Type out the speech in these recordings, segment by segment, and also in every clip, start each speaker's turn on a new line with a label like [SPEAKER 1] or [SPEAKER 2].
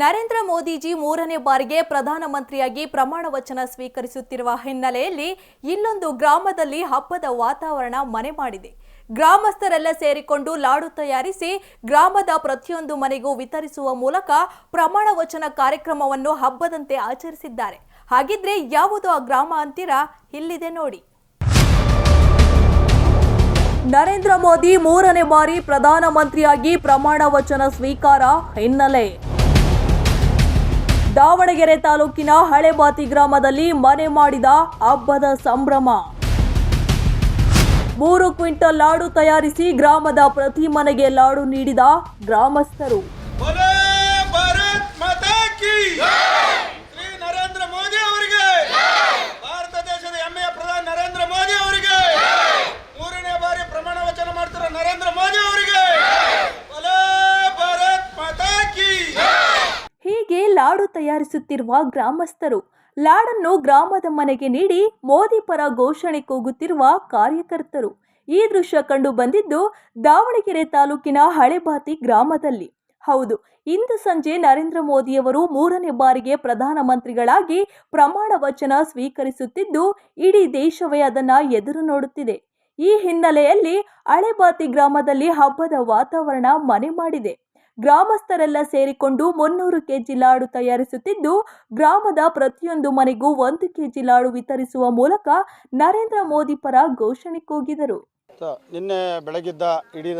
[SPEAKER 1] ನರೇಂದ್ರ ಮೋದಿಜಿ ಮೂರನೇ ಬಾರಿಗೆ ಪ್ರಧಾನಮಂತ್ರಿಯಾಗಿ ಪ್ರಮಾಣ ವಚನ ಸ್ವೀಕರಿಸುತ್ತಿರುವ ಹಿನ್ನೆಲೆಯಲ್ಲಿ ಇಲ್ಲೊಂದು ಗ್ರಾಮದಲ್ಲಿ ಹಬ್ಬದ ವಾತಾವರಣ ಮನೆ ಮಾಡಿದೆ. ಗ್ರಾಮಸ್ಥರೆಲ್ಲ ಸೇರಿಕೊಂಡು ಲಾಡು ತಯಾರಿಸಿ ಗ್ರಾಮದ ಪ್ರತಿಯೊಂದು ಮನೆಗೂ ವಿತರಿಸುವ ಮೂಲಕ ಪ್ರಮಾಣ ವಚನ ಕಾರ್ಯಕ್ರಮವನ್ನು ಹಬ್ಬದಂತೆ ಆಚರಿಸಿದ್ದಾರೆ. ಹಾಗಿದ್ರೆ ಯಾವುದು ಆ ಗ್ರಾಮ ಅಂತೀರಾ? ಇಲ್ಲಿದೆ ನೋಡಿ. ನರೇಂದ್ರ ಮೋದಿ ಮೂರನೇ ಬಾರಿ ಪ್ರಧಾನಮಂತ್ರಿಯಾಗಿ ಪ್ರಮಾಣ ವಚನ ಸ್ವೀಕಾರ ಹಿನ್ನೆಲೆ. ದಾವಣಗೆರೆ ತಾಲೂಕಿನ ಹಳೆಬಾತಿ ಗ್ರಾಮದಲ್ಲಿ ಮನೆ ಮಾಡಿದ ಹಬ್ಬದ ಸಂಭ್ರಮ. ಮೂರು ಕ್ವಿಂಟಲ್ ಲಾಡು ತಯಾರಿಸಿ ಗ್ರಾಮದ ಪ್ರತಿ ಮನೆಗೆ ಲಾಡು ನೀಡಿದ ಗ್ರಾಮಸ್ಥರು. ತಯಾರಿಸುತ್ತಿರುವ ಗ್ರಾಮಸ್ಥರು. ಲಾಡನ್ನು ಗ್ರಾಮದ ಮನೆಗೆ ನೀಡಿ ಮೋದಿ ಪರ ಘೋಷಣೆ ಕೂಗುತ್ತಿರುವ ಕಾರ್ಯಕರ್ತರು. ಈ ದೃಶ್ಯ ಕಂಡು ಬಂದಿದ್ದು ದಾವಣಗೆರೆ ತಾಲೂಕಿನ ಹಳೆಬಾತಿ ಗ್ರಾಮದಲ್ಲಿ. ಹೌದು, ಇಂದು ಸಂಜೆ ನರೇಂದ್ರ ಮೋದಿಯವರು ಮೂರನೇ ಬಾರಿಗೆ ಪ್ರಧಾನಮಂತ್ರಿಗಳಾಗಿ ಪ್ರಮಾಣ ವಚನ ಸ್ವೀಕರಿಸುತ್ತಿದ್ದು, ಇಡೀ ದೇಶವೇ ಅದನ್ನು ಎದುರು ನೋಡುತ್ತಿದೆ. ಈ ಹಿನ್ನೆಲೆಯಲ್ಲಿ ಹಳೆಬಾತಿ ಗ್ರಾಮದಲ್ಲಿ ಹಬ್ಬದ ವಾತಾವರಣ ಮನೆ ಮಾಡಿದೆ. ಗ್ರಾಮಸ್ಥರೆಲ್ಲ ಸೇರಿಕೊಂಡು ಮುನ್ನೂರು ಕೆಜಿ ಲಾಡು ತಯಾರಿಸುತ್ತಿದ್ದು, ಗ್ರಾಮದ ಪ್ರತಿಯೊಂದು ಮನೆಗೂ ಒಂದು ಕೆಜಿ ಲಾಡು ವಿತರಿಸುವ ಮೂಲಕ ನರೇಂದ್ರ ಮೋದಿ ಪರ ಘೋಷಣೆ ಕೂಗಿದರು.
[SPEAKER 2] ನಿನ್ನೆ ಬೆಳಗಿದ್ದ ಇಡೀ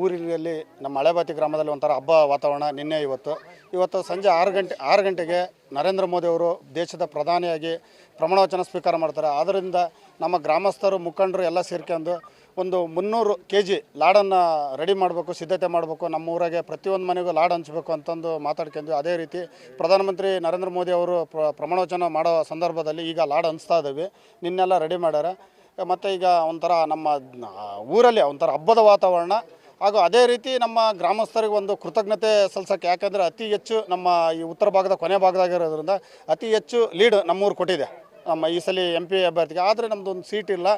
[SPEAKER 2] ಊರಿನಲ್ಲಿ, ನಮ್ಮ ಹಳೆಬಾತಿ ಗ್ರಾಮದಲ್ಲಿ ಒಂಥರ ಹಬ್ಬ ವಾತಾವರಣ ನಿನ್ನೆ ಇವತ್ತು. ಇವತ್ತು ಸಂಜೆ ಆರು ಗಂಟೆ, ಆರು ಗಂಟೆಗೆ ನರೇಂದ್ರ ಮೋದಿ ಅವರು ದೇಶದ ಪ್ರಧಾನಿಯಾಗಿ ಪ್ರಮಾಣ ವಚನ ಸ್ವೀಕಾರ ಮಾಡ್ತಾರೆ. ಆದ್ದರಿಂದ ನಮ್ಮ ಗ್ರಾಮಸ್ಥರು, ಮುಖಂಡರು ಎಲ್ಲ ಸೇರ್ಕೊಂಡು ಒಂದು ಮುನ್ನೂರು ಕೆ ಜಿ ಲಾಡನ್ನು ರೆಡಿ ಮಾಡಬೇಕು, ಸಿದ್ಧತೆ ಮಾಡಬೇಕು, ನಮ್ಮ ಊರಾಗೆ ಪ್ರತಿಯೊಂದು ಮನೆಗೂ ಲಾಡ್ ಹಂಚಬೇಕು ಅಂತಂದು ಮಾತಾಡ್ಕೊಂಡು ಅದೇ ರೀತಿ ಪ್ರಧಾನಮಂತ್ರಿ ನರೇಂದ್ರ ಮೋದಿ ಅವರು ಪ್ರಮಾಣವಚನ ಪ್ರಮಾಣ ವಚನ ಮಾಡೋ ಸಂದರ್ಭದಲ್ಲಿ ಈಗ ಲಾಡ್ ಹಂಚ್ತಾ ಇದ್ದೀವಿ. ನಿನ್ನೆಲ್ಲ ರೆಡಿ ಮಾಡ್ಯಾರ. ಮತ್ತು ಈಗ ಒಂಥರ ನಮ್ಮ ಊರಲ್ಲಿ ಒಂಥರ ಹಬ್ಬದ ವಾತಾವರಣ. ಹಾಗೂ ಅದೇ ರೀತಿ ನಮ್ಮ ಗ್ರಾಮಸ್ಥರಿಗೆ ಒಂದು ಕೃತಜ್ಞತೆ ಸಲ್ಸಕ್ಕೆ. ಯಾಕೆಂದರೆ ಅತಿ ಹೆಚ್ಚು ನಮ್ಮ ಈ ಉತ್ತರ ಭಾಗದ ಕೊನೆ ಭಾಗದಾಗಿರೋದ್ರಿಂದ ಅತಿ ಹೆಚ್ಚು ಲೀಡ್ ನಮ್ಮೂರು ಕೊಟ್ಟಿದೆ. ನಮ್ಮ ಈ ಸಲ ಎಂ ಪಿ ಅಭ್ಯರ್ಥಿಗೆ. ಆದರೆ ನಮ್ಮದೊಂದು ಸೀಟ್ ಇಲ್ಲ.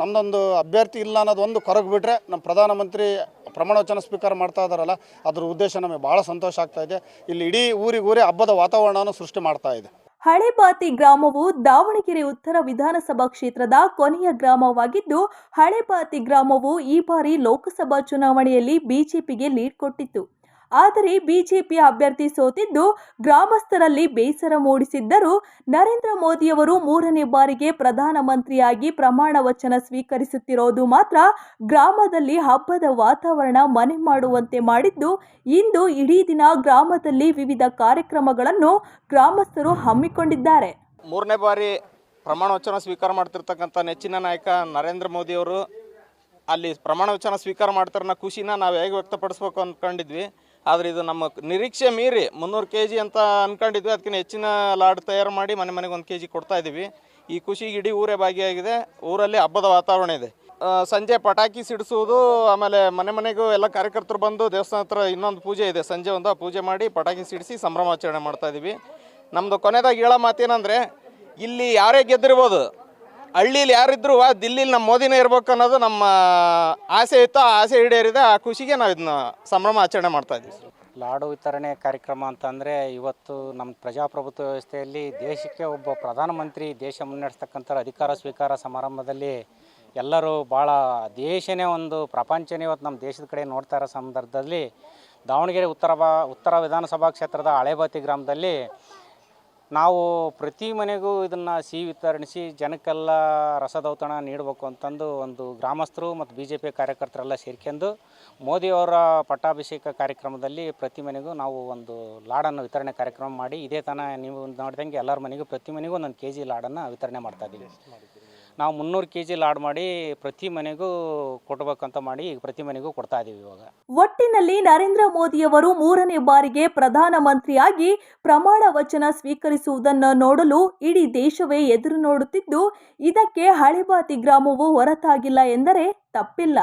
[SPEAKER 2] ನಮ್ಮದೊಂದು ಅಭ್ಯರ್ಥಿ ಇಲ್ಲ ಅನ್ನೋದು ಒಂದು ಕೊರಗು ಬಿಟ್ಟರೆ ನಮ್ಮ ಪ್ರಧಾನಮಂತ್ರಿ ಪ್ರಮಾಣ ವಚನ ಸ್ವೀಕಾರ ಮಾಡ್ತಾ ಇದ್ದಾರಲ್ಲ ಅದ್ರ ಉದ್ದೇಶ ನಮಗೆ ಭಾಳ ಸಂತೋಷ ಆಗ್ತಾ ಇದೆ. ಇಲ್ಲಿ ಇಡೀ ಊರಿಗೂರೇ ಊರೇ ಹಬ್ಬದ ವಾತಾವರಣವನ್ನು ಸೃಷ್ಟಿ ಮಾಡ್ತಾ ಇದೆ.
[SPEAKER 1] ಹಳೆಬಾತಿ ಗ್ರಾಮವು ದಾವಣಗೆರೆ ಉತ್ತರ ವಿಧಾನಸಭಾ ಕ್ಷೇತ್ರದ ಕೊನೆಯ ಗ್ರಾಮವಾಗಿದ್ದು ಹಳೆಬಾತಿ ಗ್ರಾಮವು ಈ ಬಾರಿ ಲೋಕಸಭಾ ಚುನಾವಣೆಯಲ್ಲಿ ಬಿಜೆಪಿಗೆ ಲೀಡ್ ಕೊಟ್ಟಿತ್ತು. ಆದರೆ ಬಿಜೆಪಿ ಅಭ್ಯರ್ಥಿ ಸೋತಿದ್ದು ಗ್ರಾಮಸ್ಥರಲ್ಲಿ ಬೇಸರ ಮೂಡಿಸಿದ್ದರೂ ನರೇಂದ್ರ ಮೋದಿಯವರು ಮೂರನೇ ಬಾರಿಗೆ ಪ್ರಧಾನಮಂತ್ರಿಯಾಗಿ ಪ್ರಮಾಣ ವಚನ ಸ್ವೀಕರಿಸುತ್ತಿರೋದು ಮಾತ್ರ ಗ್ರಾಮದಲ್ಲಿ ಹಬ್ಬದ ವಾತಾವರಣ ಮನೆ ಮಾಡುವಂತೆ ಮಾಡಿದ್ದು, ಇಂದು ಇಡೀ ದಿನ ಗ್ರಾಮದಲ್ಲಿ ವಿವಿಧ ಕಾರ್ಯಕ್ರಮಗಳನ್ನು ಗ್ರಾಮಸ್ಥರು ಹಮ್ಮಿಕೊಂಡಿದ್ದಾರೆ.
[SPEAKER 3] ಮೂರನೇ ಬಾರಿ ಪ್ರಮಾಣ ವಚನ ಸ್ವೀಕಾರ ಮಾಡ್ತಿರ್ತಕ್ಕಂಥ ನೆಚ್ಚಿನ ನಾಯಕ ನರೇಂದ್ರ ಮೋದಿಯವರು ಅಲ್ಲಿ ಪ್ರಮಾಣ ವಚನ ಸ್ವೀಕಾರ ಮಾಡ್ತಾರನ್ನ ಖುಷಿನ ನಾವು ಹೇಗೆ ವ್ಯಕ್ತಪಡಿಸ್ಬೇಕು ಅಂದ್ಕೊಂಡಿದ್ವಿ ಆದರೆ ಇದು ನಮ್ಮ ನಿರೀಕ್ಷೆ ಮೀರಿ ಮುನ್ನೂರು ಕೆ ಜಿ ಅಂತ ಅಂದ್ಕೊಂಡಿದ್ವಿ ಅದಕ್ಕಿಂತ ಹೆಚ್ಚಿನ ಲಾಡ್ ತಯಾರು ಮಾಡಿ ಮನೆ ಮನೆಗೆ ಒಂದು ಕೆ ಜಿ ಕೊಡ್ತಾ ಇದ್ದೀವಿ. ಈ ಖುಷಿಗೆ ಇಡೀ ಊರೇ ಭಾಗಿಯಾಗಿದೆ. ಊರಲ್ಲಿ ಹಬ್ಬದ ವಾತಾವರಣ ಇದೆ. ಸಂಜೆ ಪಟಾಕಿ ಸಿಡಿಸುವುದು, ಆಮೇಲೆ ಮನೆ ಮನೆಗೂ ಎಲ್ಲ ಕಾರ್ಯಕರ್ತರು ಬಂದು ದೇವಸ್ಥಾನ ಹತ್ರ ಇನ್ನೊಂದು ಪೂಜೆ ಇದೆ. ಸಂಜೆ ಒಂದು ಪೂಜೆ ಮಾಡಿ ಪಟಾಕಿ ಸಿಡಿಸಿ ಸಂಭ್ರಮಾಚರಣೆ ಮಾಡ್ತಾ ಇದ್ದೀವಿ. ನಮ್ಮದು ಕೊನೆದಾಗಿ ಹೇಳೋ ಮಾತೇನಂದರೆ, ಇಲ್ಲಿ ಯಾರೇ ಗೆದ್ದಿರ್ಬೋದು ಹಳ್ಳೀಲಿ ಯಾರಿದ್ರು ದಿಲ್ಲಿಲಿ ನಮ್ಮ ಮೋದಿನೇ ಇರ್ಬೇಕು ಅನ್ನೋದು ನಮ್ಮ ಆಸೆ ಇತ್ತು. ಆ ಆಸೆ ಈಡೇರಿದೆ. ಆ ಖುಷಿಗೆ ನಾವು ಇದನ್ನ ಸಂಭ್ರಮ ಆಚರಣೆ ಮಾಡ್ತಾ ಇದ್ದೀವಿ.
[SPEAKER 4] ಲಾಡು ವಿತರಣೆ ಕಾರ್ಯಕ್ರಮ ಅಂತಂದರೆ ಇವತ್ತು ನಮ್ಮ ಪ್ರಜಾಪ್ರಭುತ್ವ ವ್ಯವಸ್ಥೆಯಲ್ಲಿ ದೇಶಕ್ಕೆ ಒಬ್ಬ ಪ್ರಧಾನಮಂತ್ರಿ ದೇಶ ಮುನ್ನಡೆಸ್ತಕ್ಕಂಥ ಅಧಿಕಾರ ಸ್ವೀಕಾರ ಸಮಾರಂಭದಲ್ಲಿ ಎಲ್ಲರೂ ಭಾಳ ದೇಶನೇ ಒಂದು ಪ್ರಪಂಚನೇ ಇವತ್ತು ನಮ್ಮ ದೇಶದ ಕಡೆ ನೋಡ್ತಾ ಇರೋ ಸಂದರ್ಭದಲ್ಲಿ ದಾವಣಗೆರೆ ಉತ್ತರ ಬಾ ಉತ್ತರ ವಿಧಾನಸಭಾ ಕ್ಷೇತ್ರದ ಹಳೇಬಾತಿ ಗ್ರಾಮದಲ್ಲಿ ನಾವು ಪ್ರತಿ ಮನೆಗೂ ಇದನ್ನು ಸಿಹಿ ವಿತರಣಿಸಿ ಜನಕ್ಕೆಲ್ಲ ರಸದೌತಣ ನೀಡಬೇಕು ಅಂತಂದು ಒಂದು ಗ್ರಾಮಸ್ಥರು ಮತ್ತು ಬಿ ಜೆ ಪಿ ಕಾರ್ಯಕರ್ತರೆಲ್ಲ ಸೇರ್ಕೊಂಡು ಮೋದಿಯವರ ಪಟ್ಟಾಭಿಷೇಕ ಕಾರ್ಯಕ್ರಮದಲ್ಲಿ ಪ್ರತಿ ಮನೆಗೂ ನಾವು ಒಂದು ಲಾಡನ್ನು ವಿತರಣೆ ಕಾರ್ಯಕ್ರಮ ಮಾಡಿ ಇದೇ ತನ ನೀವು ನೋಡಿದಂಗೆ ಎಲ್ಲರ ಮನೆಗೂ ಪ್ರತಿ ಮನೆಗೂ ಒಂದೊಂದು ಕೆ ಜಿ ಲಾಡನ್ನು ವಿತರಣೆ ಮಾಡ್ತಾ ಇದ್ದೀವಿ. ನಾವು ಮುನ್ನೂರು ಕೆ ಜಿ ಲಾಡ್ ಮಾಡಿ ಪ್ರತಿ ಮನೆಗೂ ಕೊಡ್ಬೇಕಂತ ಮಾಡಿ ಪ್ರತಿ ಮನೆಗೂ ಕೊಡ್ತಾ ಇದ್ದೀವಿ ಇವಾಗ.
[SPEAKER 1] ಒಟ್ಟಿನಲ್ಲಿ ನರೇಂದ್ರ ಮೋದಿಯವರು ಮೂರನೇ ಬಾರಿಗೆ ಪ್ರಧಾನಮಂತ್ರಿಯಾಗಿ ಪ್ರಮಾಣ ವಚನ ಸ್ವೀಕರಿಸುವುದನ್ನು ನೋಡಲು ಇಡೀ ದೇಶವೇ ಎದುರು ನೋಡುತ್ತಿದ್ದು, ಇದಕ್ಕೆ ಹಳೆಬಾತಿ ಗ್ರಾಮವು ಹೊರತಾಗಿಲ್ಲ ಎಂದರೆ ತಪ್ಪಿಲ್ಲ.